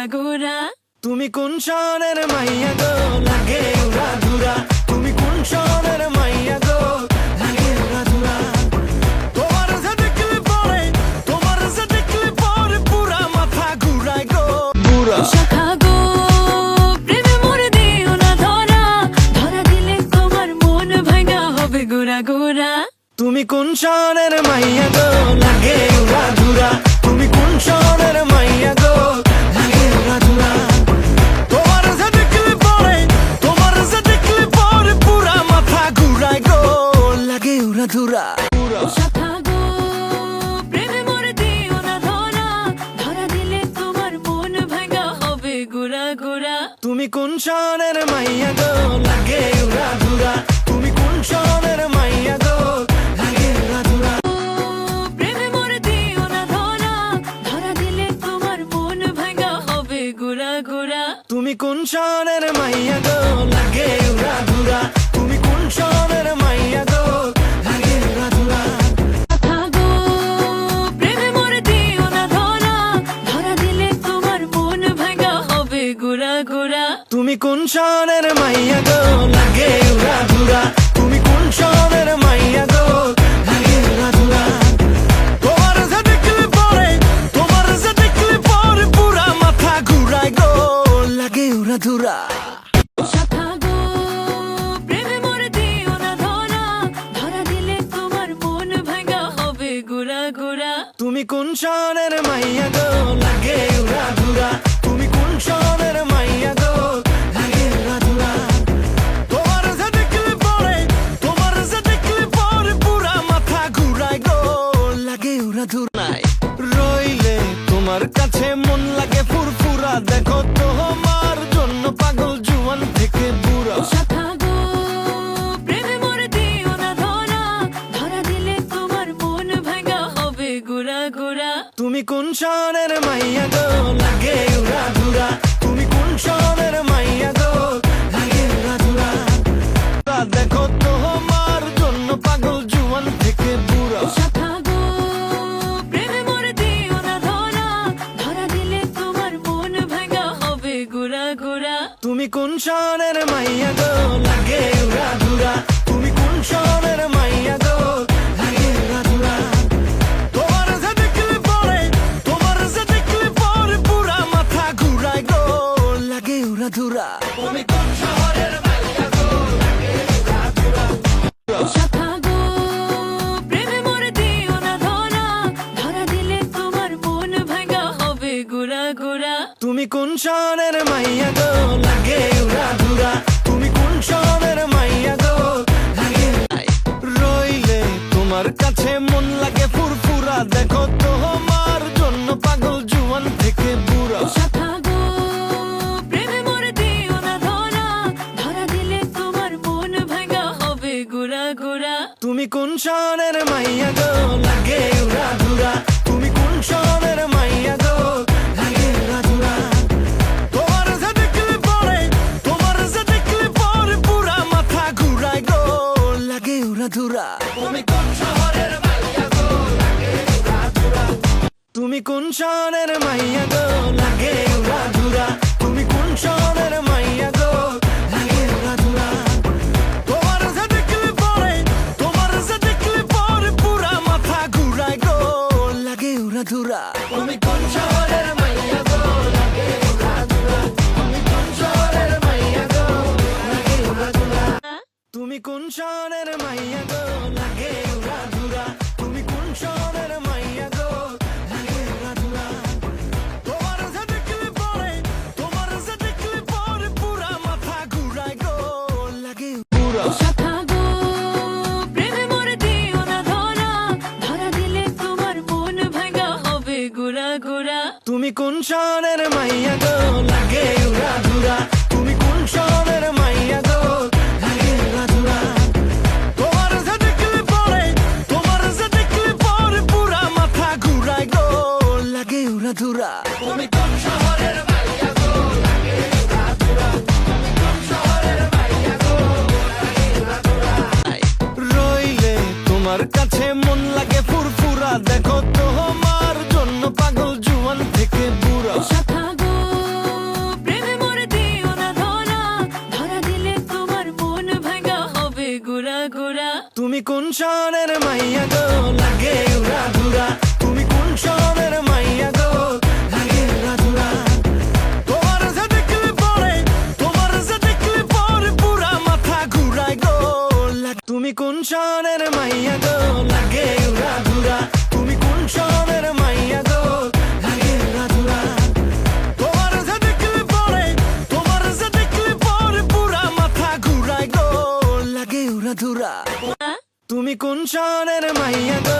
ঘুরা ঘুরা তুমি কোন শহরের মাইয়া গো? লাগে উড়া ধুরা। তুমি কোন শহরের মাইয়া গো? তোমার যে দেখলে পরে তোমার যে দেখলে পরে পুরা মাথা ঘুরায় না ধরা। ধরা দিলে তোমার মন ভাঙা হবে ঘুরা ঘুরা তুমি কোন শহরের মাইয়া গো? লাগে উড়া ধুরা। শহরের মাইয়া গো? লাগে রাধুরা তুমি কোন শহরের মাইয়া গো? লাগে রাধুরা তোমার যে দেখলে পরে তোমার যে দেখলে পরে পুরা মাথা ঘুরায় গো। লাগে রাধুরা ঘুরা তুমি কোন শহরের মাইয়া গো? লাগে তুমি কোন শহরের মাইয়া গো? লাগে উড়া তুমি কোন শহরের মাইয়া গো? লাগে উড়া ধুরা। দেখো তোমার জন্য পাগল জুয়ান থেকে বুড়া। তুমি কোন শহরের মাইয়া দুরা তুমি কোন শহরের মাইয়া গো? লাগে উড়া ধুরা। তুমি কোন শহরের মাইয়া গো? লাগে রইলে তোমার কাছে মন লাগে ফুরফুরা। দেখো তো শহরের মাইয়া গো? লাগে তুমি কোন শহরের মাইয়া গো? লাগে তোমার যে দেখলে পরে, তোমার যে দেখলে পরে পুরা মাথা ঘুরায় গো। লাগে তুমি কোন শহরের মাইয়া গো? লাগে তুমি কোন মাইয়া গো? লাগে kun kör är det Maja কোন শহরের মাইয়া গো?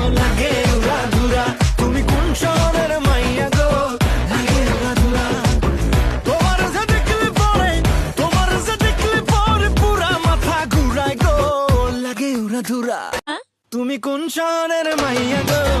তুমি কোন শহরের মাইয়া গো?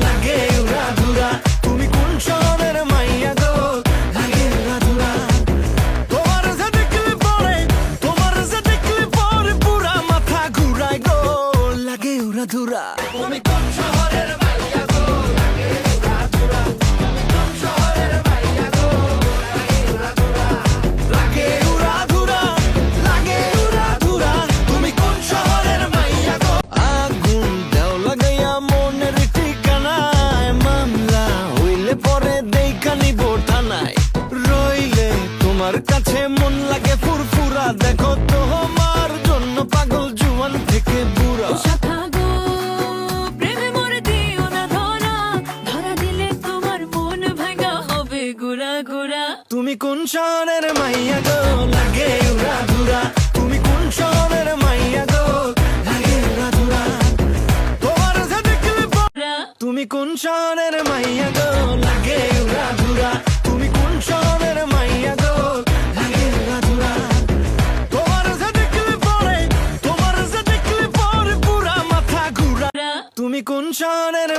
তুমি কোন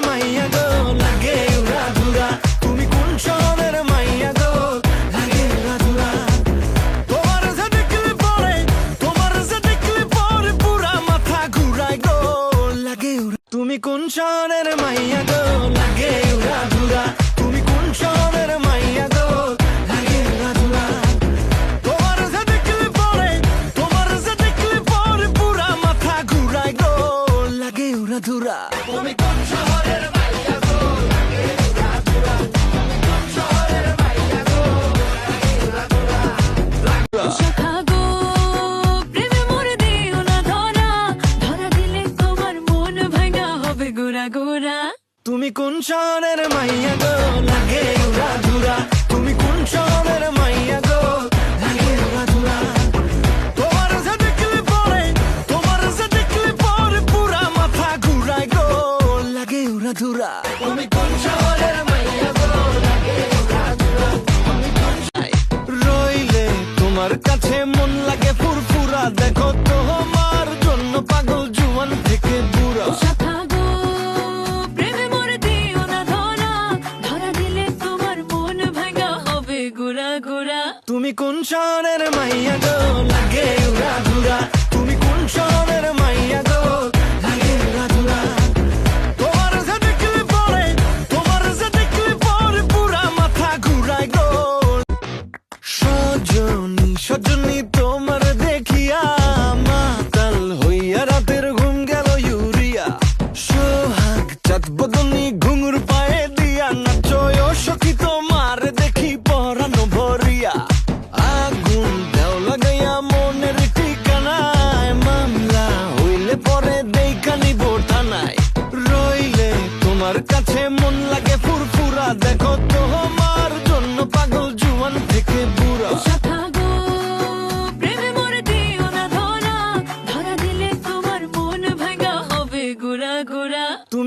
মাইয়া গো লাগে?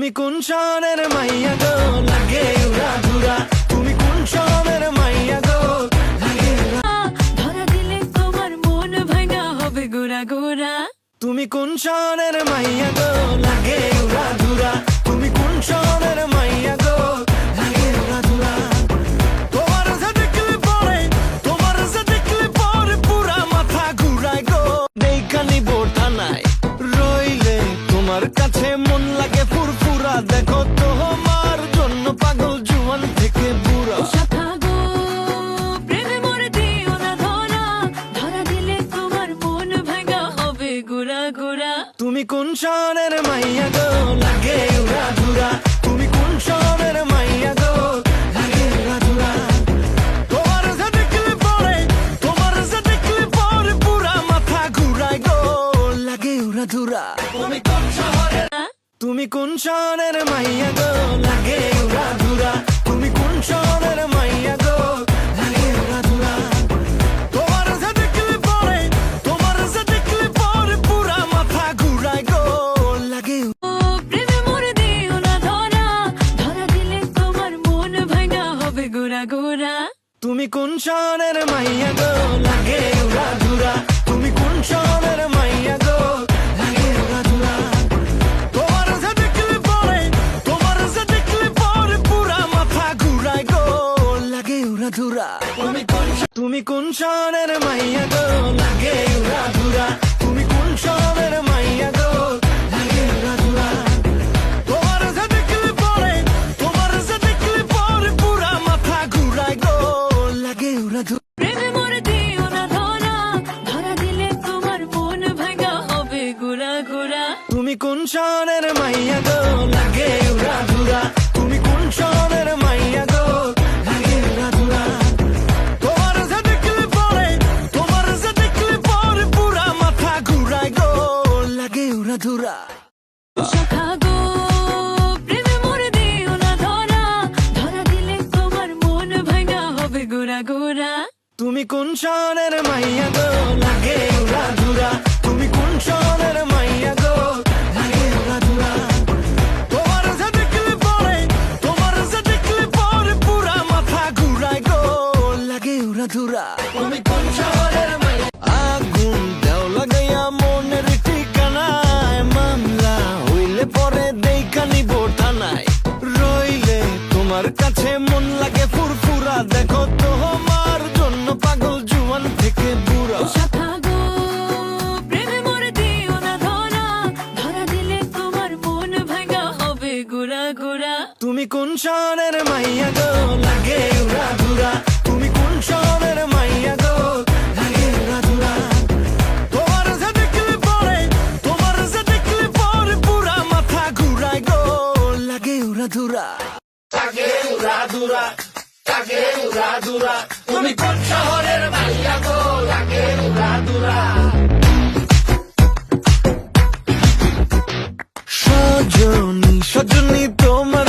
তুমি কোন শহরের মাইয়া গো? লাগে উড়া তুমি কোন শহরের মাইয়া গো? ধরা দিলে তোমার মন ভাঙা হবে গোরা গোরা তুমি কোন শহরের মাইয়া গো? লাগে উড়া ঘুরা তুমি কোন শহরের কোন মাইয়া গো লাগে উড়া ঘুরা তুমি কোন মাইয়া শহরের মাইয়া গো লাগে উড়া ধুরা। তুমি কোন শহরের মাইয়া গো লাগে উড়া ধুরা। তোমার যে দেখলে পরে তোমার যে দেখলে পরে পুরা মাথা ঘুরায় গো লাগে উড়া ধুরা। লাগে উড়া ধুরা লাগে উড়া ধুরা। তুমি কোন শহরের মাইয়া গো লাগে উড়া ধুরা। সজনী সজনী তোমার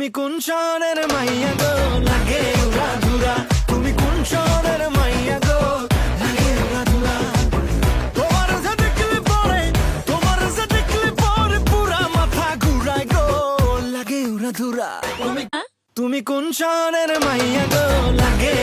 তুমি কোন শহরের মাইয়া গো? লাগে উড়া ধুরা। তুমি কোন শহরের মাইয়া গো? লাগে উড়া ধুরা। তোমার যে দেখলে পরে তোমার যে দেখলে পরে পুরা মাথা ঘুরায় গো। লাগে উড়া ধুরা। তুমি তুমি কোন শহরের মাইয়া গো? লাগে